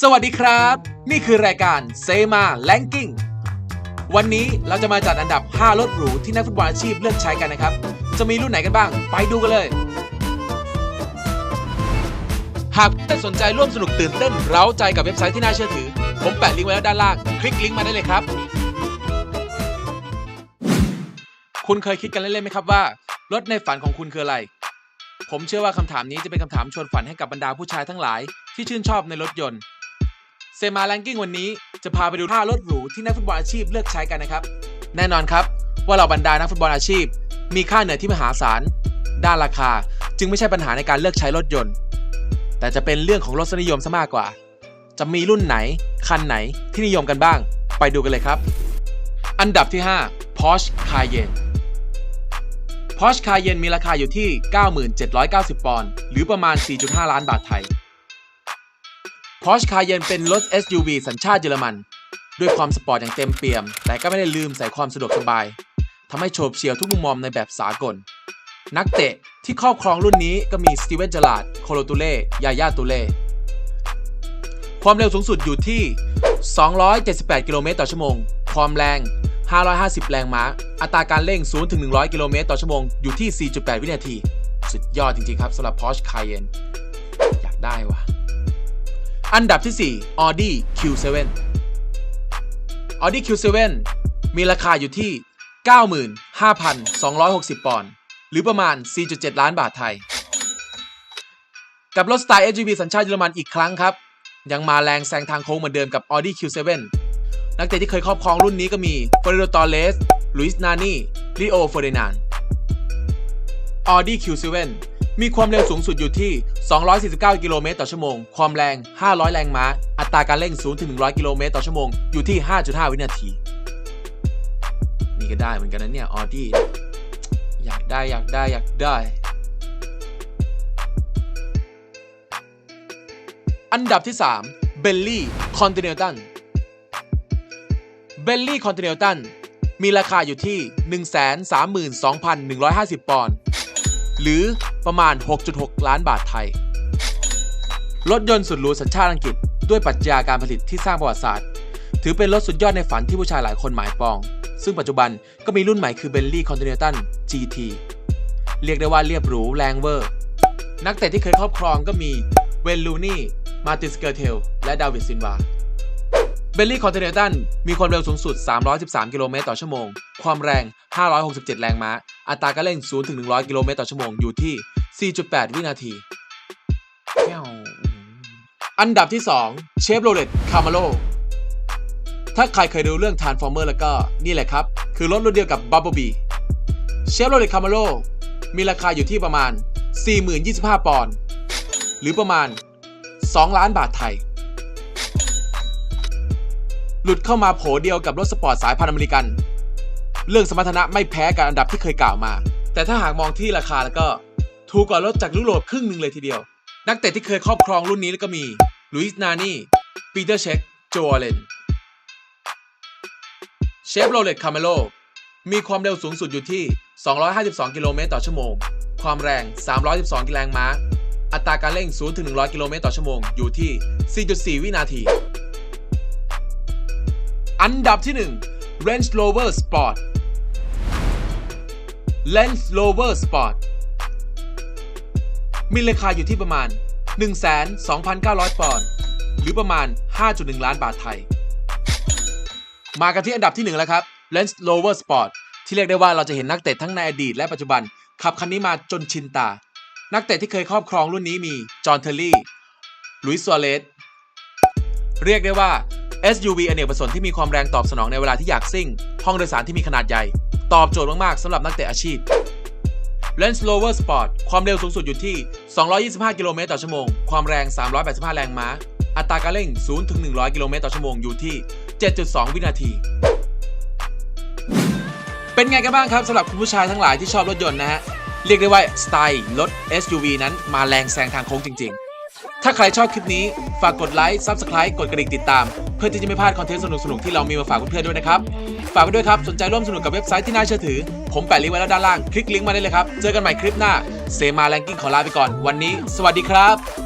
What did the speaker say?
สวัสดีครับ นี่คือรายการเซมาแลงกิ้งวันนี้เราจะมาจัดอันดับ 5 รถหรูที่นักฟุตบอลอาชีพเลือกใช้กันนะครับ จะมีรุ่นไหนกันบ้าง ไปดูกันเลย หากท่านสนใจร่วมสนุกตื่นเต้น เร้าใจกับเว็บไซต์ที่น่าเชื่อถือ ผมแปะลิงก์ไว้แล้วด้านล่าง คลิกลิงก์มาได้เลยครับ คุณเคยคิดกันเล่นๆไหมครับว่า รถในฝันของคุณคืออะไร ผมเชื่อว่าคำถามนี้จะเป็นคำถามชวนฝันให้กับบรรดาผู้ชายทั้งหลาย ที่ชื่นชอบในรถยนต์ เซมาแลงกิ้งวันนี้จะพาไปดูท่ารถหรูที่นักฟุตบอลอาชีพเลือกใช้กันนะครับ แน่นอนครับว่าเราบรรดานักฟุตบอลอาชีพ มีค่าเหนื่อยที่มหาศาล ด้านราคาจึงไม่ใช่ปัญหาในการเลือกใช้รถยนต์ แต่จะเป็นเรื่องของรสนิยมซะมากกว่า จะมีรุ่นไหน คันไหนที่นิยมกันบ้าง ไปดูกันเลยครับ อันดับที่ 5 Porsche Cayenne Porsche Cayenne มีราคาอยู่ที่ 9790 ปอนด์หรือประมาณ 4.5 ล้านบาทไทย Porsche Cayenne เป็นรถ SUV สัญชาติเยอรมัน ด้วยความสปอร์ตอย่างเต็มเปี่ยม แต่ก็ไม่ได้ลืมใส่ความสะดวกสบายทำให้โฉบเฉี่ยวทุกมุมมองในแบบสากล นักเตะที่ครอบครองรุ่นนี้ก็มีสตีเวนเจอราร์ดโคโลตูเล่ยาย่าตูเล่ความเร็วสูงสุดอยู่ที่ 278 กิโลเมตรต่อชั่วโมง ความแรง 550 แรงม้า อัตราการเร่ง0ถึง100 กิโลเมตรต่อชั่วโมง อยู่ที่ 4.8 วินาที สุดยอดจริง ๆ ครับสำหรับ Porsche Cayenne อยากได้ว่ะ อันดับที่ 4 Audi Q7 Audi Q7 มีราคาอยู่ที่ 95,260 ปอนด์ หรือประมาณ 4.7 ล้านบาทไทย กับรถสไตล์ SUV สัญชาติเยอรมันอีกครั้งครับ ยังมาแรงแซงทางโค้งเหมือนเดิมกับ Audi Q7 นักเตะที่เคยครอบครองรุ่นนี้ก็มี f e r r a n d o Torres ลุยส์นานี่ลีโอเฟอร์ดินาน Audi Q7 มีความเร็วสูงสุดอยู่ที่ 249 กิโลเมตรต่อชั่วโมง ความแรง 500 แรงม้า อัตราการเร่ง0ถึง100 กิโลเมตรต่อชั่วโมง อยู่ที่ 5.5 วินาที นี่ก็ได้เหมือนกันนะเนี่ย Audi อยากได้อยากได้อยากได้ อันดับที่3 b e l l y Continental b e l l y Continental มีราคาอยู่ที่ 132,150 ปอนด์ หรือประมาณ 6.6 ล้านบาทไทย รถยนต์สุดหรูสัญชาติอังกฤษ ด้วยปรัชญาการผลิตที่สร้างประวัติศาสตร์ ถือเป็นรถสุดยอดในฝันที่ผู้ชายหลายคนหมายปอง ซึ่งปัจจุบันก็มีรุ่นใหม่คือ Bentley Continental GT เรียกได้ว่าเรียบหรูแรงเวอร์ นักเตะที่เคยครอบครองก็มีเวนลูนี่ มาติสเกอร์เทล และดาวิดซินวา เบลลี่คอนเทเนตันมีความเร็วสูงสุด 313 กิโลเมตรต่อชั่วโมง ความแรง 567 แรงม้า อัตราการเร่ง0ถึง100 กิโลเมตรต่อชั่วโมง อยู่ที่ 4.8 วินาที อันดับที่ 2 เชฟโรเลตคาร์มาโลถ้าใครเคยดูเรื่อง Transformer แล้วก็นี่แหละครับ คือรถรุ่นเดียวกับ Bumblebee เชฟโรเลตคาร์มาโลมีราคาอยู่ที่ประมาณ 40,025 ปอนด์หรือประมาณ 2 ล้านบาทไทย หลุดเข้ามาโผเดียวกับรถสปอร์ตสายพันธุ์อเมริกัน เรื่องสมรรถนะไม่แพ้กับอันดับที่เคยกล่าวมา แต่ถ้าหากมองที่ราคาแล้วก็ถูกกว่ารถจากยุโรปครึ่งหนึ่งเลยทีเดียว นักเตะที่เคยครอบครองรุ่นนี้แล้วก็มีลุยส์นานี่ปีเตอร์เช็คโจเลนเชฟโรเลตคาเมโลมีความเร็วสูงสุดอยู่ที่ 252 กิโลเมตรต่อชั่วโมง ความแรง 312 กิแรงม้า อัตราการเร่ง0ถึง100 กิโลเมตรต่อชั่วโมง อยู่ที่ 4.4 วินาที อันดับที่ 1 Range Rover Sport Range Rover Sport มีราคาอยู่ที่ประมาณ 12,900 ปอนด์ หรือประมาณ 5.1 ล้านบาทไทย มากันที่อันดับที่ 1 แล้วครับ Range Rover Sport ที่เรียกได้ว่าเราจะเห็นนักเตะทั้งในอดีตและปัจจุบัน ขับคันนี้มาจนชินตา นักเตะที่เคยครอบครองรุ่นนี้มี จอห์นเทอร์รี่ ลุยส์ซัวเรส เรียกได้ว่า SUV อเนกประสงค์ที่มีความแรงตอบสนองในเวลาที่อยากซิ่ง ห้องโดยสารที่มีขนาดใหญ่ ตอบโจทย์มาก ๆสำหรับนักเตะอาชีพ Range Rover Sport ความเร็วสูงสุดอยู่ที่ 225 กิโลเมตรต่อชั่วโมง ความแรง 385 แรงม้า อัตราการเร่ง0ถึง100 กิโลเมตรต่อชั่วโมงอยู่ที่ 7.2 วินาที เป็นไงกันบ้างครับสำหรับคุณผู้ชายทั้งหลายที่ชอบรถยนต์นะฮะ เรียกได้ว่าสไตล์รถ SUV นั้นมาแรงแซงทางโค้งจริง ๆ ถ้าใครชอบคลิปนี้ ฝากกดไลค์ Subscribe กดกระดิ่งติดตาม เพื่อที่จะไม่พลาดคอนเทนต์สนุกๆ ที่เรามีมาฝากเพื่อนๆด้วยนะครับ ฝากไปด้วยครับ สนใจร่วมสนุกกับเว็บไซต์ที่น่าเชื่อถือ ผมแปะลิงก์ไว้แล้วด้านล่าง คลิกลิงก์มาได้เลยครับ เจอกันใหม่คลิปหน้า เซมาแลงกิ้งขอลาไปก่อน วันนี้ สวัสดีครับ